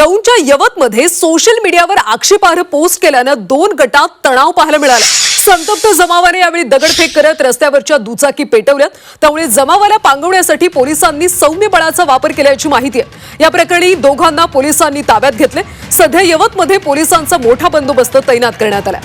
दौंडच्या यवतमध्ये social मीडियावर आक्षेपार्ह post केल्यानं दोन गटात तणाव पाहायला मिळाला. संतप्त जमावाने यावेळी दगडफेक करत रस्त्यावरच्या दुचाकी पेटवल्यात. त्यामुळे जमावाला पांगवण्यासाठी पोलिसांनी सौम्य बळाचा वापर केल्याची माहिती आहे. या प्रकरणी दोघांना पोलिसांनी ताब्यात घेतले. सध्या यवतमध्ये पोलिसांचा मोठा बंदोबस्त तैनात करण्यात आला.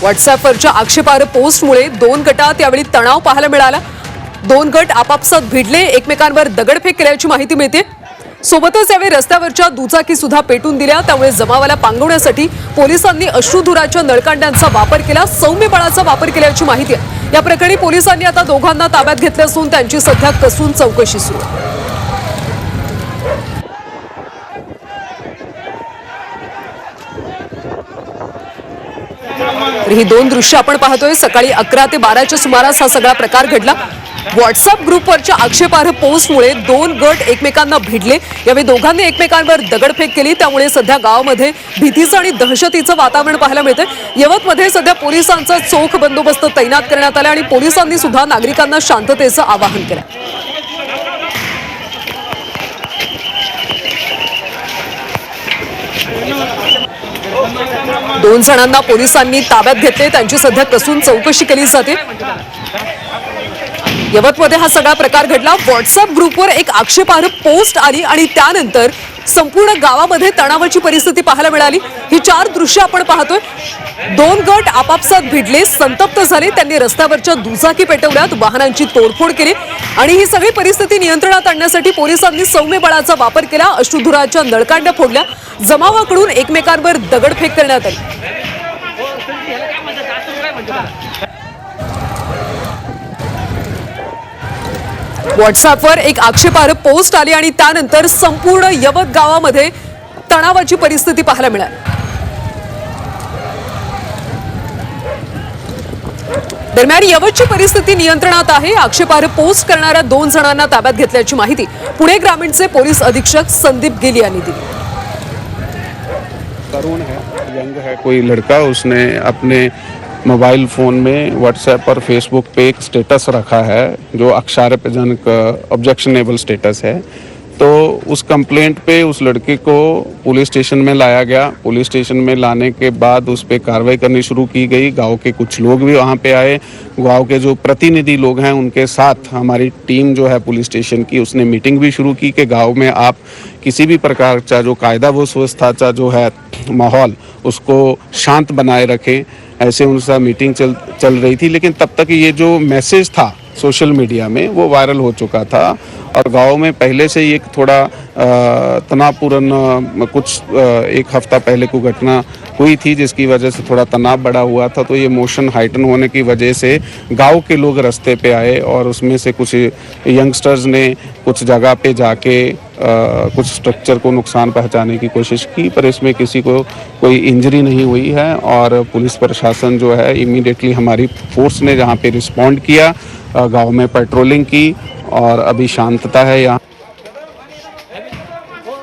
व्हॉट्सअपवरच्या आक्षेपार्ह पोस्टमुळे दोन गटात यावेळी तणाव पाहायला मिळाला. दोन गट आपापसात भिडले. एकमेकांवर दगडफेक केल्याची माहिती मिळते. सोबतच यावेळी रस्त्यावरच्या दुचाकी सुद्धा पेटून दिल्या. त्यामुळे जमावाला पांगवण्यासाठी पोलिसांनी अश्रुधुराच्या नळकांड्यांचा वापर केला. सौम्य बळाचा वापर केल्याची माहिती आहे. या प्रकरणी पोलिसांनी आता दोघांना ताब्यात घेतलं असून त्यांची सध्या कसून चौकशी सुरू आहे. ही दोन दृश्य आपण पाहतोय. सकाळी अकरा ते बाराच्या सुमारास हा सगळा प्रकार घडला. व्हॉट्सअप ग्रुपवरच्या आक्षेपार्ह पोस्टमुळे दोन गट एकमेकांना भिडले. यावेळी दोघांनी एकमेकांवर दगडफेक केली. त्यामुळे सध्या गावामध्ये भीतीचं आणि दहशतीचं वातावरण पाहायला मिळतंय. यवतमध्ये सध्या पोलिसांचा चोख बंदोबस्त तैनात करण्यात आला आणि पोलिसांनी सुद्धा नागरिकांना शांततेचं आवाहन केलं. दोन जणांना पोलिसांनी ताब्यात घेतले. त्यांची सध्या कसून चौकशी केली जाते. यवतमध्ये हा सगळा प्रकार घडला. व्हॉट्सअप ग्रुपवर एक आक्षेपार्ह पोस्ट आली आणि त्यानंतर संपूर्ण गावामध्ये तणावाची परिस्थिती पाहायला मिळाली. ही चार दृश्य आपण पाहतोय. दोन गट आपापसात भिडले संतप्त झाले. त्यांनी रस्त्यावरच्या दुचाकी पेटवल्यात वाहनांची तोडफोड केली आणि ही सगळी परिस्थिती नियंत्रणात आणण्यासाठी पोलिसांनी सौम्य बळाचा वापर केला. अश्रुधुराच्या नळकांड्या फोडल्या. जमावाकडून एकमेकांवर दगडफेक करण्यात आली. व्हॉट्सअपवर एक आक्षेपार्ह पोस्ट आली आणि त्यानंतर संपूर्ण यवत गावामध्ये तणावाची परिस्थिती पाहायला मिळाली. दरम्यान यवतची परिस्थिती नियंत्रणात आहे. आक्षेपार्ह पोस्ट करणाऱ्या दोन जणांना ताब्यात घेतल्याची माहिती पुणे ग्रामीणचे पोलीस अधीक्षक संदीप गिल यांनी दिली. तरुण है यंग है कोई लड़का उसने अपने मोबाइल फ़ोन में व्हाट्सएप और फेसबुक पे एक स्टेटस रखा है जो अक्षार्यजनक ऑब्जेक्शनेबल स्टेटस है। तो उस कंप्लेंट पे उस लड़के को पुलिस स्टेशन में लाया गया। पुलिस स्टेशन में लाने के बाद उस पर कार्रवाई करनी शुरू की गई। गाँव के कुछ लोग भी वहाँ पे आए। गाँव के जो प्रतिनिधि लोग हैं, उनके साथ हमारी टीम जो है पुलिस स्टेशन की, उसने मीटिंग भी शुरू की कि गाँव में आप किसी भी प्रकार का जो कायदा, व व्यवस्था जो है माहौल, उसको शांत बनाए रखें। ऐसे उनसे मीटिंग चल चल रही थी। लेकिन तब तक ये जो मैसेज था सोशल मीडिया में वो वायरल हो चुका था और गाँव में पहले से ही एक थोड़ा तनावपूर्ण कुछ एक हफ़्ता पहले को घटना हुई थी जिसकी वजह से थोड़ा तनाव बढ़ा हुआ था तो ये मोशन हाइटन होने की वजह से गाँव के लोग रास्ते पे आए और उसमें से कुछ यंगस्टर्स ने कुछ जगह पे जाके अ, कुछ स्ट्रक्चर को नुकसान पहुँचाने की कोशिश की पर इसमें किसी को कोई इंजरी नहीं हुई है और पुलिस प्रशासन जो है इमीडिएटली हमारी फोर्स ने जहाँ पे रिस्पॉन्ड किया गांव में पेट्रोलिंग की और अभी शांतता है यहाँ।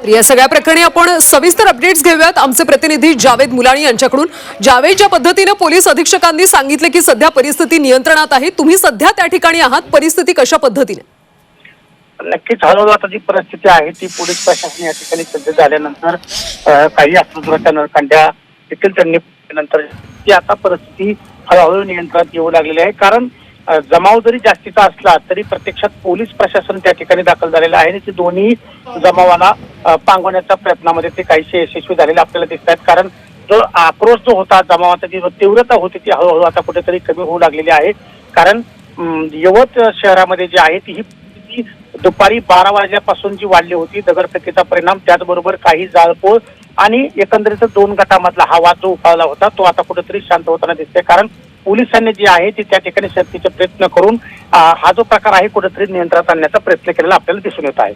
या सगळ्या प्रकरणी आपण सविस्तर अपडेट्स घेऊयात. आमचे प्रतिनिधी जावेद मुलाणी यांच्याकडून. जावेद ज्या पद्धतीनं पोलीस अधीक्षकांनी सांगितले की सध्या परिस्थिती नियंत्रणात आहे तुम्ही सध्या त्या ठिकाणी आहात? परिस्थिती कशा पद्धतीने? नक्कीच. हळूहळू आता जी परिस्थिती आहे ती पोलीस प्रशासन या ठिकाणी सज्ज झाल्यानंतर काही अस्त्रधुराच्या नरकांड्या देखील त्यांनी नंतर ती आता परिस्थिती हळूहळू नियंत्रणात येऊ लागलेली आहे. कारण जमाव जरी जास्तीचा असला तरी प्रत्यक्षात पोलीस प्रशासन त्या ठिकाणी दाखल झालेलं आहे आणि ते दोन्ही जमावाला पांगवण्याच्या प्रयत्नामध्ये ते काहीसे यशस्वी झालेले आपल्याला दिसत आहेत. कारण जो आक्रोश जो होता जमावाचा जी तीव्रता होती ती हळूहळू आता कुठेतरी कमी होऊ लागलेली आहे. कारण यवत शहरामध्ये जी आहे ती ही दुपारी बारा वाजल्यापासून जी वाढली होती दगडफेकीचा परिणाम त्याचबरोबर काही जाळपोळ आणि एकंदरीत दोन गटामधला हा वाद जो उफाळला होता तो आता कुठेतरी शांत होताना दिसतोय. कारण पोलिसांनी जे आहे ते त्या ठिकाणी शक्तीचे प्रयत्न करून हा जो प्रकार आहे कुठेतरी नियंत्रणात आणण्याचा प्रयत्न केलेला आपल्याला दिसून येत आहे.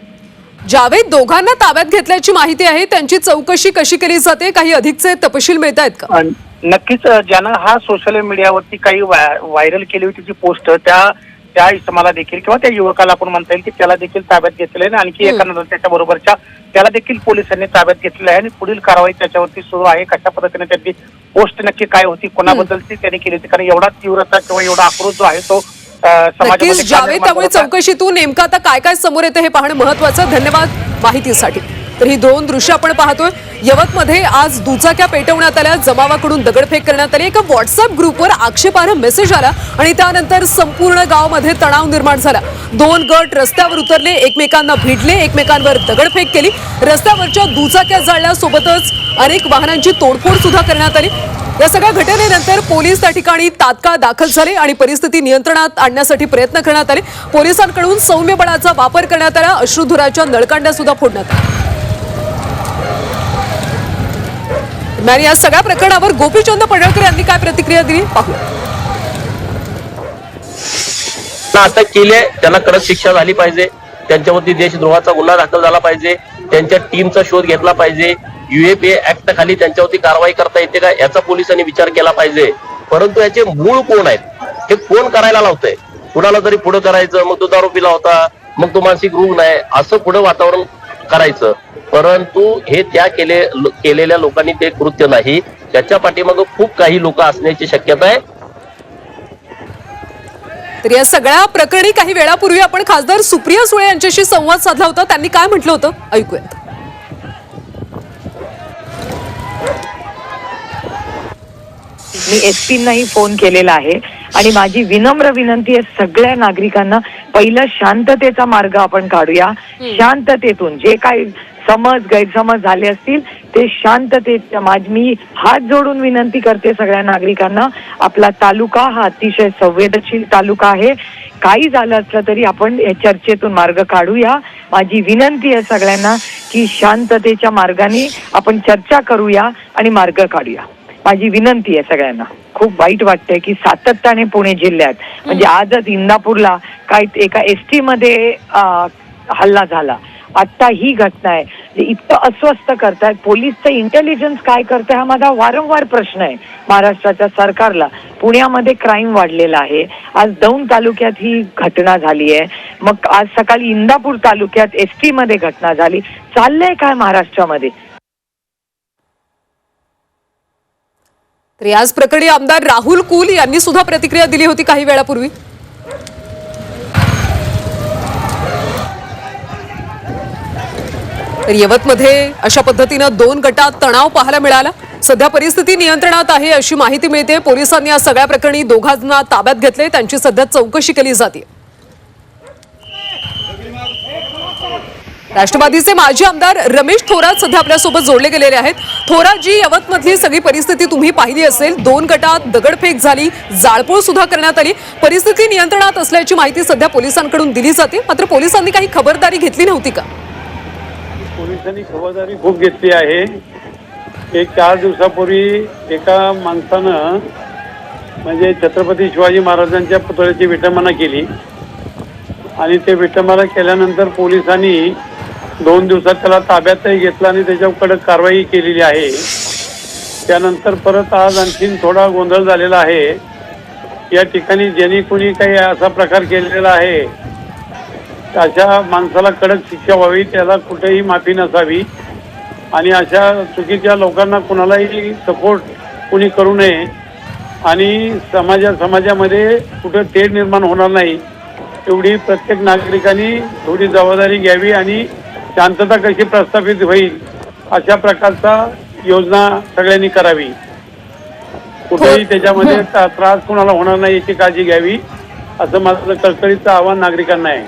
जावेद दोघांना ताब्यात घेतल्याची माहिती आहे त्यांची चौकशी कशी केली जाते? काही अधिकचे तपशील मिळत आहेत का नक्कीच ज्यानं हा सोशल मीडियावरती काही व्हाय- व्हायरल केली होती जी पोस्ट त्या त्या इसमाला देखील किंवा त्या युवकाला आपण म्हणता येईल की त्याला देखील ताब्यात घेतलेलं आहे. आणि आणखी हम्म. एका नंतर त्याच्या बरोबरच्या त्याला देखील पोलिसांनी ताब्यात घेतलेलं आहे आणि पुढील कारवाई त्याच्यावरती सुरू आहे. कशा पद्धतीने त्यांनी पोस्ट नक्की काय होती कोणाबद्दलची त्यांनी केली होती? कारण एवढा तीव्रता किंवा एवढा आक्रोश जो आहे तो समाजामध्ये त्यामुळे? चौकशीतून नेमकं आता काय काय समोर येतं हे पाहणं महत्वाचं धन्यवाद माहितीसाठी. तर ही दोन दृश्य आपण पाहतोय. यवतमध्ये आज दुचाक्या पेटवण्यात आल्या. जमावाकडून दगडफेक करण्यात आली. एका व्हॉट्सअप ग्रुपवर आक्षेपार्ह मेसेज आला आणि त्यानंतर संपूर्ण गावामध्ये तणाव निर्माण झाला. दोन गट रस्त्यावर उतरले. एकमेकांना भिडले एकमेकांवर दगडफेक केली. रस्त्यावरच्या दुचाक्या जाळल्या सोबतच अनेक वाहनांची तोडफोड सुद्धा करण्यात आली. या सगळ्या घटनेनंतर पोलीस त्या ठिकाणी तात्काळ दाखल झाले आणि परिस्थिती नियंत्रणात आणण्यासाठी प्रयत्न करण्यात आले. पोलिसांकडून सौम्य बळाचा वापर करण्यात आला. अश्रुधुराच्या नळकांड्या सुद्धा फोडण्यात आल्या. दरम्यान या सगळ्या प्रकरणावर गोपीचंद पडळकर यांनी काय प्रतिक्रिया दिली? पाहू आता केले त्यांना कडक शिक्षा झाली पाहिजे. त्यांच्यावरती देशद्रोहाचा गुन्हा दाखल झाला पाहिजे. त्यांच्या टीमचा शोध घेतला पाहिजे. युएपीए ऍक्ट खाली त्यांच्यावरती कारवाई करता येते का याचा पोलिसांनी विचार केला पाहिजे. परंतु याचे मूळ कोण आहेत? हे कोण करायला लावतंय? कुणाला तरी पुढे करायचं मग तो दारू पिला होता मग तो मानसिक रुग्ण आहे असं पुढे वातावरण करायचं. परंतु हे त्या केले केलेल्या लोकांनी ते कृत्य नाही. त्याच्या पाठीमागं खूप काही लोक असण्याची शक्यता आहे. तर या सगळ्या प्रकरणी काही वेळापूर्वी आपण खासदार सुप्रिया सुळे यांच्याशी संवाद साधला होता. त्यांनी काय म्हटलं होतं? ऐकूयात. मी एस पींनाही फोन केलेला आहे. आणि माझी विनम्र विनंती आहे सगळ्या नागरिकांना पहिलं शांततेचा मार्ग आपण काढूया. शांततेतून जे काही समज गैरसमज झाले असतील ते शांततेच्या माझ मी हात जोडून विनंती करते सगळ्या नागरिकांना. आपला तालुका हा अतिशय संवेदनशील तालुका आहे. काही झालं असलं तरी आपण या चर्चेतून मार्ग काढूया. माझी विनंती आहे सगळ्यांना की शांततेच्या मार्गाने आपण चर्चा करूया आणि मार्ग काढूया. माझी विनंती आहे सगळ्यांना. खूप वाईट वाटतंय की सातत्याने पुणे जिल्ह्यात म्हणजे आजच इंदापूरला काय एका एस टी मध्ये हल्ला झाला. आता ही घटना आहे. जे इतकं अस्वस्थ करतायत. पोलीसचं इंटेलिजन्स काय करतंय हा माझा वारंवार प्रश्न आहे महाराष्ट्राच्या सरकारला. पुण्यामध्ये क्राईम वाढलेला आहे. आज दौंड तालुक्यात ही घटना झाली आहे. मग आज सकाळी इंदापूर तालुक्यात एस टी मध्ये घटना झाली. चाललंय काय महाराष्ट्रामध्ये? तर याच प्रकरणी आमदार राहुल कुल यांनी सुद्धा प्रतिक्रिया दिली होती काही वेळापूर्वी. तर यवतमध्ये अशा पद्धतीनं दोन गटात तणाव पाहायला मिळाला. सध्या परिस्थिती नियंत्रणात आहे अशी माहिती मिळते पोलिसांनी या सगळ्या प्रकरणी दोघांना ताब्यात घेतले त्यांची सध्या चौकशी केली जाते राष्ट्रवादीचे माजी आमदार रमेश थोरात सध्या आपल्यासोबत जोडले गेलेले आहेत. थोरातजी यवतमधली सगळी परिस्थिती तुम्ही पाहिली असेल. दोन गटात दगडफेक झाली जाळपोळ सुद्धा करण्यात आली. परिस्थिती नियंत्रणात असल्याची माहिती सध्या पोलिसांकडून दिली जाते. मात्र पोलिसांनी काही खबरदारी घेतली नव्हती का? पोलिसांनी खबरदारी खूप घेतली आहे. एक चार दिवसापूर्वी एका माणसानं म्हणजे छत्रपती शिवाजी महाराजांच्या पुतळ्याची विटंबना केली. आणि ते विटंबना केल्यानंतर पोलिसांनी दोन दिवसात त्याला ताब्यातही घेतला आणि त्याच्यावर कडक कारवाई केलेली आहे. त्यानंतर परत आज आणखीन थोडा गोंधळ झालेला आहे. या ठिकाणी ज्यांनी कोणी काही असा प्रकार केलेला आहे अशा माणसाला कडक शिक्षा व्हावी त्याला कुठेही माफी नसावी आणि अशा चुकीच्या लोकांना कुणालाही सपोर्ट कुणी करू नये आणि समाजा समाजामध्ये कुठं तेढ निर्माण होणार नाही एवढी प्रत्येक नागरिकांनी थोडी जबाबदारी घ्यावी आणि शांतता कशी प्रस्थापित होईल अशा प्रकारचा योजना सगळ्यांनी करावी. कुठेही त्याच्यामध्ये ता- त्रास कुणाला होणार नाही याची काळजी घ्यावी असं माझं कळकळीचं आव्हान नागरिकांना आहे.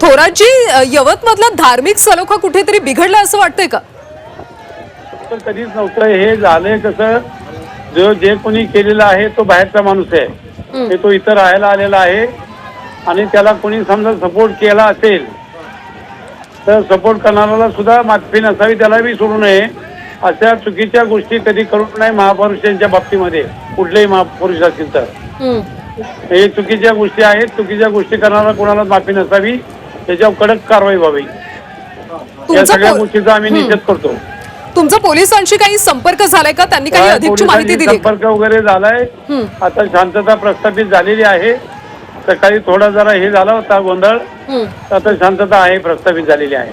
थोरातजी अ, यवतमधला धार्मिक सलोखा कुठेतरी बिघडला असं वाटतंय का? तर कधीच नव्हतं. हे झालंय कसं जो जे कोणी केलेलं आहे तो बाहेरचा माणूस आहे. हे. तो इथं राहायला आलेला आहे आणि त्याला कोणी समजा सपोर्ट केला असेल तर सपोर्ट करणाऱ्याला सुद्धा माफी नसावी त्यालाही सोडू नये. अशा चुकीच्या गोष्टी कधी करू नये महापुरुषांच्या बाबतीमध्ये. कुठलेही महापुरुष असतील तर. हे चुकीच्या गोष्टी आहेत. चुकीच्या गोष्टी करणारा कोणाला माफी नसावी. त्याच्यावर कडक कारवाई व्हावी. या सगळ्या गोष्टीचा आम्ही निषेध करतो. तुमचा पोलिसांशी काही संपर्क झालाय का? त्यांनी काही काय अधिकची माहिती दिली? संपर्क वगैरे झालाय. आता शांतता प्रस्थापित झालेली आहे. सकाळी थोडा जरा हे झाला होता गोंधळ. आता शांतता आहे प्रस्थापित झालेली आहे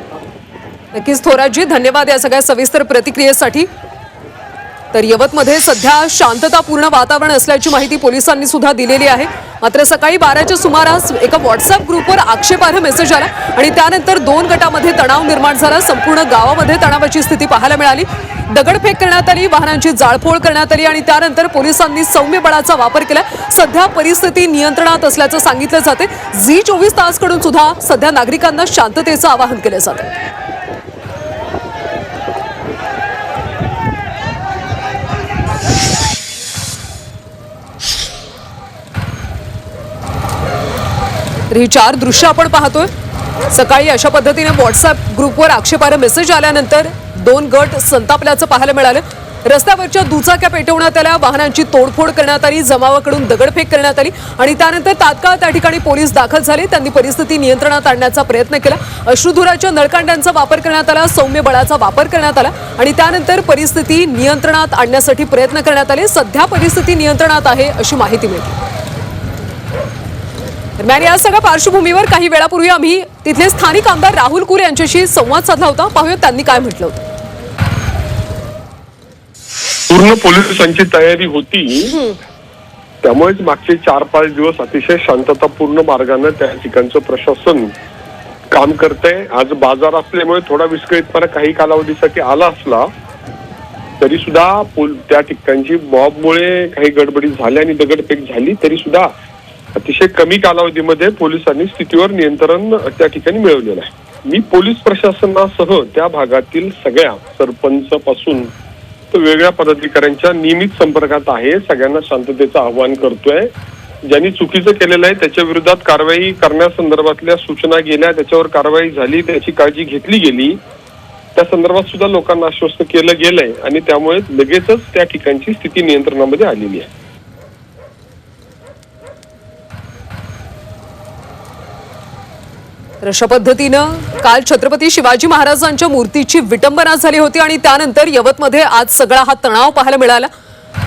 नक्कीच थोरातजी धन्यवाद या सगळ्या सविस्तर प्रतिक्रियेसाठी तर यवतमध्ये सध्या शांततापूर्ण वातावरण असल्याची माहिती पोलिसांनी सुद्धा दिलेली आहे. मात्र सकाळी बाराच्या सुमारास एका व्हॉट्सअप ग्रुपवर आक्षेपार्ह मेसेज आला आणि त्यानंतर दोन गटामध्ये तणाव निर्माण झाला. संपूर्ण गावामध्ये तणावाची स्थिती पाहायला मिळाली. दगडफेक करण्यात आली वाहनांची जाळपोळ करण्यात आली आणि त्यानंतर पोलिसांनी सौम्य बळाचा वापर केला. सध्या परिस्थिती नियंत्रणात असल्याचं सांगितलं जाते. झी चोवीस तासकडून सुद्धा सध्या नागरिकांना शांततेचं आवाहन केलं जातं. तर ही चार दृश्य आपण पाहतोय. सकाळी अशा पद्धतीने व्हॉट्सअप ग्रुपवर आक्षेपार्ह मेसेज आल्यानंतर दोन गट संतापल्याचं पाहायला मिळालं. रस्त्यावरच्या दुचाक्या पेटवण्यात आल्या वाहनांची तोडफोड करण्यात आली जमावाकडून दगडफेक करण्यात आली आणि त्यानंतर तात्काळ त्या ठिकाणी पोलीस दाखल झाले. त्यांनी परिस्थिती नियंत्रणात आणण्याचा प्रयत्न केला. अश्रुधुराच्या नळकांड्यांचा वापर करण्यात आला सौम्य बळाचा वापर करण्यात आला आणि त्यानंतर परिस्थिती नियंत्रणात आणण्यासाठी प्रयत्न करण्यात आले. सध्या परिस्थिती नियंत्रणात आहे अशी माहिती मिळते. दरम्यान या सगळ्या पार्श्वभूमीवर काही वेळापूर्वी आम्ही तिथले स्थानिक आमदार राहुल कुर यांच्याशी संवाद साधला होता. पाहूया त्यांनी काय म्हटलं होतं. पूर्ण पोलिसांची तयारी होती. त्यामुळेच मागचे चार पाच दिवस अतिशय शांततापूर्ण मार्गाने त्या ठिकाणचं प्रशासन काम करतंय. आज बाजार असल्यामुळे थोडा विस्कळीतपणा काही कालावधीसाठी आला असला तरी सुद्धा त्या ठिकाणची मॉबमुळे काही गडबडी झाल्या आणि दगडफेक झाली तरी सुद्धा अतिशय कमी कालावधीमध्ये पोलिसांनी स्थितीवर नियंत्रण त्या ठिकाणी मिळवलेलं आहे. मी पोलीस प्रशासनासह त्या भागातील सगळ्या सरपंच पासून वेगळ्या पदाधिकाऱ्यांच्या नियमित संपर्कात आहे सगळ्यांना शांततेचं आवाहन करतोय. ज्यांनी चुकीचं केलेलं आहे त्याच्या विरोधात कारवाई करण्यासंदर्भातल्या सूचना गेल्या त्याच्यावर कारवाई झाली त्याची काळजी घेतली गेली. त्या संदर्भात सुद्धा लोकांना आश्वस्त केलं गेलंय आणि त्यामुळे लगेचच त्या ठिकाणची स्थिती नियंत्रणामध्ये आलेली आहे. तर अशा पद्धतीनं काल छत्रपती शिवाजी महाराजांच्या मूर्तीची विटंबना झाली होती आणि त्यानंतर यवतमध्ये आज सगळा हा तणाव पाहायला मिळाला.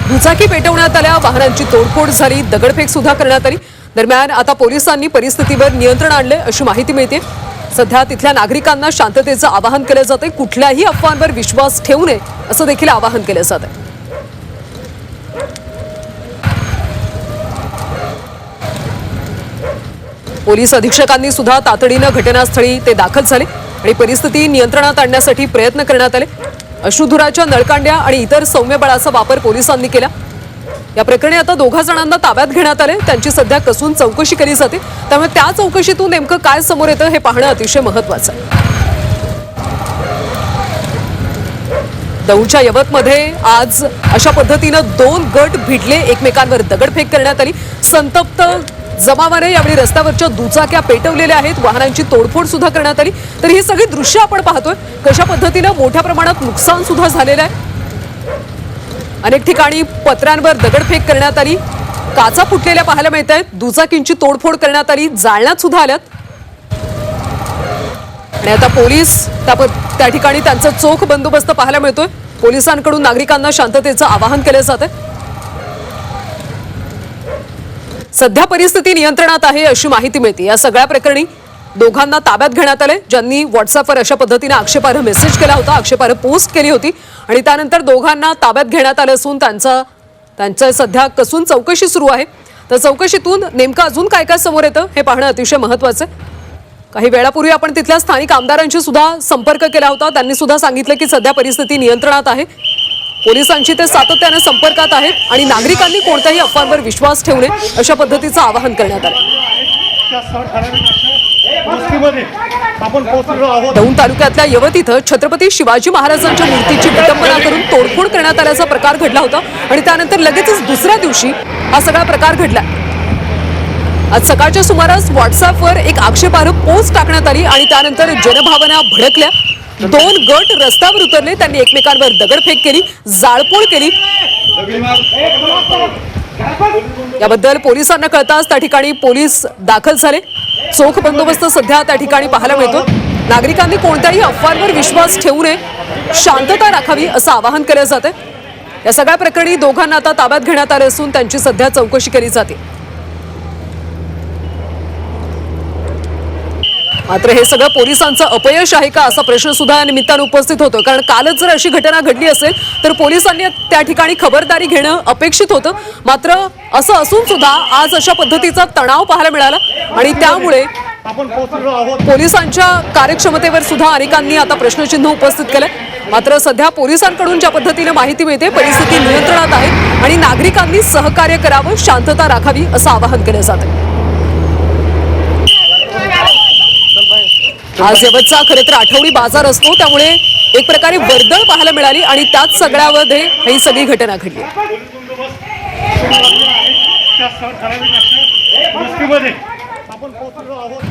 दुचाकी पेटवण्यात आल्या वाहनांची तोडफोड झाली दगडफेक सुद्धा करण्यात आली. दरम्यान आता पोलिसांनी परिस्थितीवर नियंत्रण आणले अशी माहिती मिळते सध्या तिथल्या नागरिकांना शांततेचं आवाहन केलं जाते कुठल्याही अफवांवर विश्वास ठेवू नये असं देखील आवाहन केलं जात आहे पोलीस अधीक्षकांनी सुद्धा तातडीनं घटनास्थळी ते दाखल झाले आणि परिस्थिती नियंत्रणात आणण्यासाठी प्रयत्न करण्यात आले. अश्रुधुराच्या नळकांड्या आणि इतर सौम्य बळाचा वापर पोलिसांनी केला. या प्रकरणी आता दोघा जणांना ताब्यात घेण्यात आले. त्यांची सध्या कसून चौकशी केली जाते. त्यामुळे त्या चौकशीतून नेमकं काय समोर येतं हे पाहणं अतिशय महत्वाचं आहे. दौडच्या यवतमध्ये आज अशा पद्धतीनं दोन गट भिडले. एकमेकांवर दगडफेक करण्यात आली. संतप्त जमावाने यावेळी रस्त्यावरच्या दुचाक्या पेटवलेल्या आहेत. वाहनांची तोडफोड सुद्धा करण्यात आली. तर ही सगळी दृश्य आपण पाहतोय. कशा पद्धतीनं मोठ्या प्रमाणात नुकसान सुद्धा झालेलं आहे. अनेक ठिकाणी पत्र्यांवर दगडफेक करण्यात आली. काचा फुटलेल्या पाहायला मिळत आहेत. दुचाकींची तोडफोड करण्यात आली. जाळण्यात सुद्धा आल्यात. आणि आता पोलीस त्या ठिकाणी त्यांचा चोख बंदोबस्त पाहायला मिळतोय. पोलिसांकडून नागरिकांना शांततेचं आवाहन केलं जात आहे सध्या परिस्थिती नियंत्रणात आहे अशी माहिती मिळते. या सगळ्या प्रकरणी दोघांना ताब्यात घेण्यात आले ज्यांनी व्हॉट्सअपवर अशा पद्धतीने आक्षेपार्ह मेसेज केला होता आक्षेपार्ह पोस्ट केली होती आणि त्यानंतर दोघांना ताब्यात घेण्यात आलं असून त्यांचा त्यांचं सध्या कसून चौकशी सुरू आहे. तर चौकशीतून नेमकं अजून काय काय समोर येतं हे पाहणं अतिशय महत्वाचं आहे. काही वेळापूर्वी आपण तिथल्या स्थानिक आमदारांशी सुद्धा संपर्क केला होता. त्यांनी सुद्धा सांगितलं की सध्या परिस्थिती नियंत्रणात आहे. पोलिसांशी ते सातत्याने संपर्कात आहेत आणि नागरिकांनी कोणत्याही अफवांवर विश्वास ठेवू नये अशा पद्धतीचं आवाहन करण्यात आलं. दौंड तालुक्यातल्या यवत इथं छत्रपती शिवाजी महाराजांच्या मूर्तीची विटंबना करून तोडफोड करण्यात आल्याचा प्रकार घडला होता आणि त्यानंतर लगेचच दुसऱ्या दिवशी हा सगळा प्रकार घडला आज सकाळच्या सुमारास व्हॉट्सअपवर एक आक्षेपार्ह पोस्ट टाकण्यात आली आणि त्यानंतर जनभावना भडकल्या. दोन गट रस्त्यावर उतरले त्यांनी एकमेकांवर दगडफेक केली जाळपोळ केली. याबद्दल पोलिसांना कळताच त्या ठिकाणी पोलीस दाखल झाले. चोख बंदोबस्त सध्या त्या ठिकाणी पाहायला मिळतो. नागरिकांनी कोणत्याही अफवांवर विश्वास ठेवू नये शांतता राखावी असं आवाहन केलं जाते या सगळ्या प्रकरणी दोघांना आता ताब्यात घेण्यात आले असून त्यांची सध्या चौकशी केली जाते. मात्र हे सगळं पोलिसांचं अपयश आहे का असा प्रश्न सुद्धा या निमित्तानं उपस्थित होतो कारण कालच जर अशी घटना घडली असेल तर पोलिसांनी त्या ठिकाणी खबरदारी घेणं अपेक्षित होतं. मात्र असं असून सुद्धा आज अशा पद्धतीचा तणाव पाहायला मिळाला आणि त्यामुळे पोलिसांच्या कार्यक्षमतेवर सुद्धा अनेकांनी आता प्रश्नचिन्ह उपस्थित केलंय. मात्र सध्या पोलिसांकडून ज्या पद्धतीने माहिती मिळते परिस्थिती नियंत्रणात आहे आणि नागरिकांनी सहकार्य करावं शांतता राखावी असं आवाहन केलं जात आज शेवटचा खरे तर आठवडी बाजार असतो त्यामुळे एक प्रकारे वर्दळ पाहायला मिळाली आणि त्याच सगळ्यामध्ये ही सगळी घटना घडली. आपण आहोत.